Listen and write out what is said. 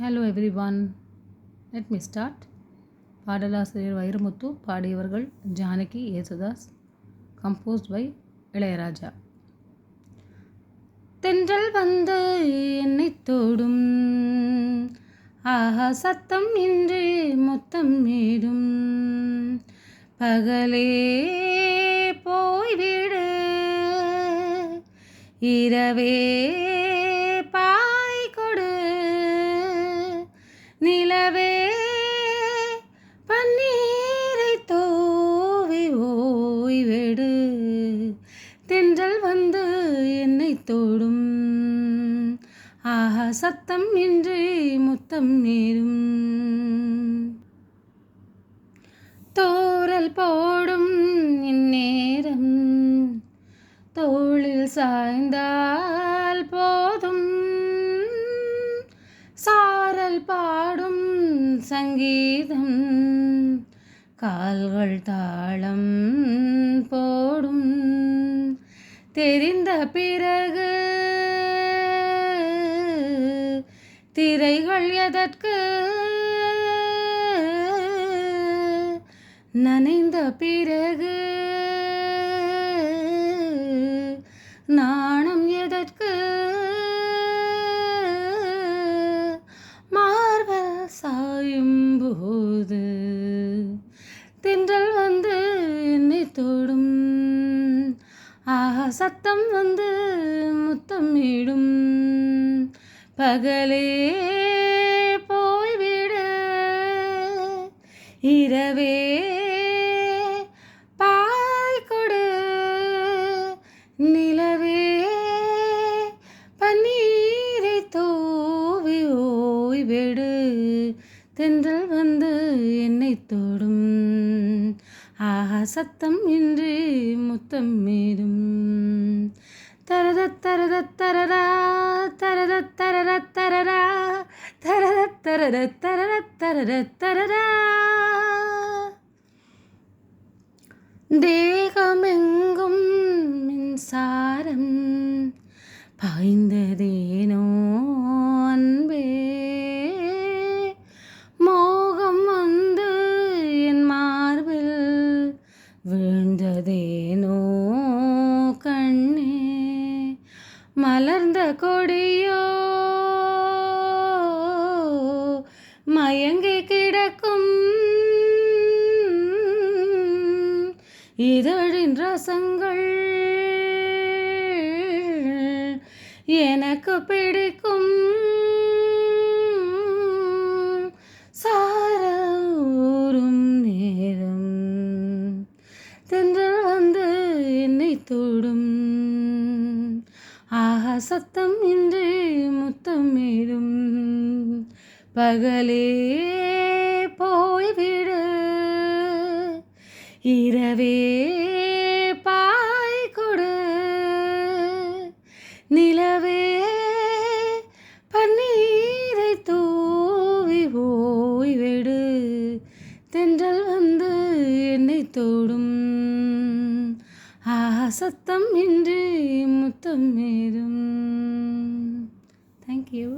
Hello everyone let me start பாடலாசிரியர் வைரமுத்து பாடியவர்கள் Janaki Yesudas composed by Ilaiyaraaja. தென்றல் வந்து என்னை தோடும். ஆஹா சத்தம் இன்று மொத்தம் மீடும் பகலே போய்விடு. இரவே என்னை தோடும். ஆஹா சத்தம் என்று முத்தம் நேரும். தோரல் போடும் இந்நேரம். தோளில் சாய்ந்தால் போதும். சாரல் பாடும் சங்கீதம். கால்கள் தாளம் போடும். தெரிந்த பிறகு திரைகள் எதற்கு நனைந்த பிறகு ஆக சத்தம் வந்து முத்தம் இடும். பகலே போய்விடு. இரவே பாய் கொடு. நிலவே பன்னீரை தூவி ஓய்வெடு. தென்றல் வந்து என்னை தோ ஆஹா சத்தம் இன்றி முத்தம் மீதும் தரத தரத தரரா தரத தரர தரரா தரத தரர தரர தரர தரரா தேகமெங்கும் மின்சாரம் பாய்ந்ததேனோ மலர்ந்த கொடியோ மயங்கி கிடக்கும். இதழின் ரசங்கள் எனக்கு பிடிக்கும். சத்தம் இன்றி முத்தமிடும் பகலே போய்விடு. இரவே பாய் கொடு. நிலவே பன்னீரை தூவி ஓய்வெடு. தென்றல் வந்து என்னை தோடும். அசத்தம் சத்தம் இன்றி முத்தம் மேலும் தேங்க்யூ